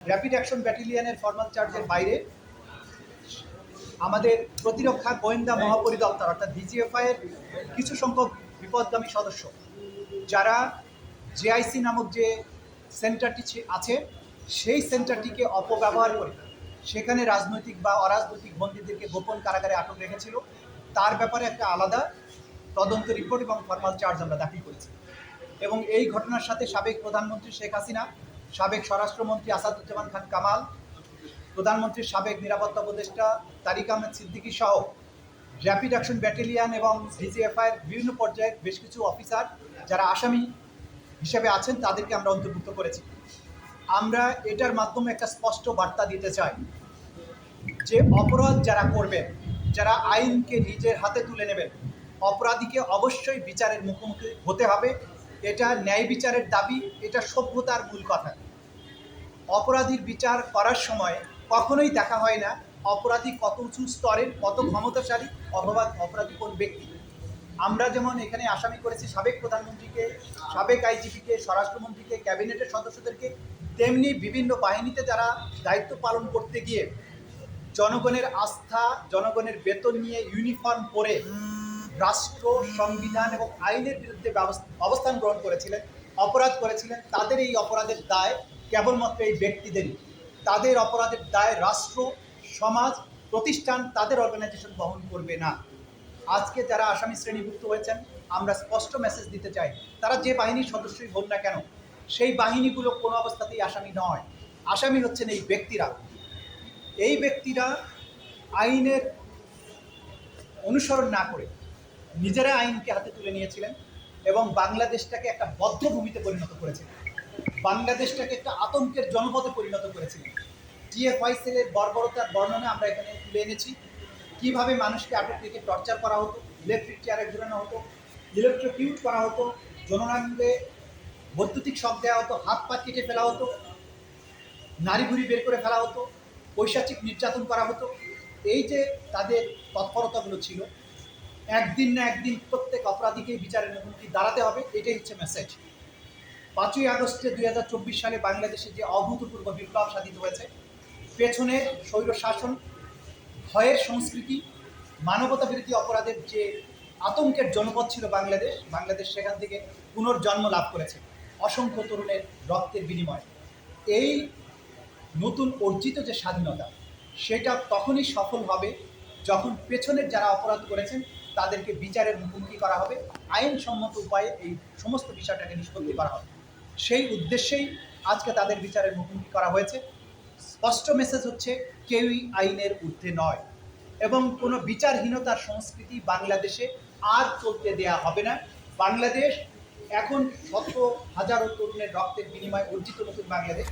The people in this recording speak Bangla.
র্যাপিড অ্যাকশন ব্যাটালিয়নের ফর্মাল চার্জের বাইরে আমাদের প্রতিরক্ষা গোয়েন্দা মহাপরিদপ্তর, অর্থাৎ ডিজিএফআই এর কিছু সংখ্যক বিপদগামী সদস্য, যারা জেআইসি নামক যে সেন্টারটি আছে, সেই সেন্টারটিকে অপব্যবহার করে সেখানে রাজনৈতিক বা অরাজনৈতিক বন্দীদেরকে গোপন কারাগারে আটক রেখেছিল। তার ব্যাপারে একটা আলাদা তদন্ত রিপোর্ট এবং ফর্মাল চার্জ আমরা দাখিল করেছি। এবং এই ঘটনার সাথে সাবেক প্রধানমন্ত্রী শেখ হাসিনা সাবেক স্বরাষ্ট্রমন্ত্রী আসাদুজ্জামান খান কামাল, প্রধানমন্ত্রীর সাবেক নিরাপত্তা উপদেষ্টা তারিক আহমেদ সিদ্দিকী সহ র্যাপিড অ্যাকশন ব্যাটালিয়ান এবং ডিজিএফআইয়ের বিভিন্ন পর্যায়ের বেশ কিছু অফিসার যারা আসামি হিসেবে আছেন, তাদেরকে আমরা অন্তর্ভুক্ত করেছি। আমরা এটার মাধ্যমে একটা স্পষ্ট বার্তা দিতে চাই যে অপরাধ যারা করবেন, যারা আইনকে নিজের হাতে তুলে নেবেন, অপরাধীকে অবশ্যই বিচারের মুখোমুখি হতে হবে। এটা ন্যায় বিচারের দাবি, এটা সভ্যতার মূল কথা। অপরাধীর বিচার করার সময় কখনোই দেখা হয় না অপরাধী কত উঁচু স্তরের, কত ক্ষমতাশালী অথবা অপরাধী কোন ব্যক্তি। আমরা যেমন এখানে আসামি করেছি সাবেক প্রধানমন্ত্রীকে, সাবেক আইজিপিকে, স্বরাষ্ট্রমন্ত্রীকে, ক্যাবিনেটের সদস্যদেরকে, তেমনি বিভিন্ন বাহিনীতে যারা দায়িত্ব পালন করতে গিয়ে জনগণের আস্থা, জনগণের বেতন নিয়ে ইউনিফর্ম পরে রাষ্ট্র, সংবিধান এবং আইনের বিরুদ্ধে অবস্থান গ্রহণ করেছিলেন, অপরাধ করেছিলেন। তাদের এই অপরাধের দায় কেবলমাত্র এই ব্যক্তিদেরই। তাদের অপরাধের দায় রাষ্ট্র, সমাজ, প্রতিষ্ঠান, তাদের অর্গানাইজেশন বহন করবে না। আজকে যারা আসামি শ্রেণীভুক্ত হয়েছেন, আমরা স্পষ্ট মেসেজ দিতে চাই, তারা যে বাহিনীর সদস্যই হোক না কেন, সেই বাহিনীগুলো কোনো অবস্থাতেই আসামি নয়। আসামি হচ্ছেন এই ব্যক্তিরা। এই ব্যক্তিরা আইনের অনুসরণ না করে নিজেরা আইনকে হাতে তুলে নিয়েছিলেন এবং বাংলাদেশটাকে একটা বদ্ধভূমিতে পরিণত করেছিলেন বাংলাদেশটাকে একটা আতঙ্কের জনপদে পরিণত করেছিলেন টিএফআই সেলের বর্বরতার বর্ণনা আমরা এখানে তুলে এনেছি। কীভাবে মানুষকে আটক রেখে টর্চার করা হতো, ইলেকট্রিক চেয়ারে ঝুলানো হতো, ইলেকট্রোকিউট করা হতো, জননাঙ্গে বৈদ্যুতিক শক দেওয়া হতো, হাত পা কেটে ফেলা হতো, নারী বের করে ফেলা হতো, পৈশাচিক নির্যাতন করা হতো, এই যে তাদের তৎপরতাগুলো ছিল একদিন না একদিন প্রত্যেক অপরাধীকেই বিচারের মুখোমুখি দাঁড়াতে হবে, এটাই হচ্ছে মেসেজ পাঁচই আগস্টে দুই হাজার চব্বিশ সালে বাংলাদেশে যে অভূতপূর্ব বিপ্লব সাধিত হয়েছে, পেছনে স্বৈর শাসন, ভয়ের সংস্কৃতি, মানবতা বিরোধী অপরাধের যে আতঙ্কের জনপদ ছিল বাংলাদেশ বাংলাদেশ সেখান থেকে পুনর্জন্ম লাভ করেছে অসংখ্য তরুণের রক্তের বিনিময়। এই নতুন অর্জিত যে স্বাধীনতা, সেটা তখনই সফল হবে যখন পেছনের যারা অপরাধ করেছেন তাদেরকে বিচারের মুখোমুখি করা হবে? আইনসম্মত উপায়ে এই সমস্ত বিষয়টাকে নিষ্পত্তি করা হবে। সেই উদ্দেশ্যেই আজকে তাদের বিচারের মুখোমুখি করা হয়েছে? স্পষ্ট মেসেজ হচ্ছে, কেউই আইনের ঊর্ধ্বে নয় এবং কোনো বিচারহীনতার সংস্কৃতি বাংলাদেশে আর চলতে দেয়া হবে না। বাংলাদেশ এখন শত হাজারো তরুণের রক্তের বিনিময়ে অর্জিত নতুন বাংলাদেশ।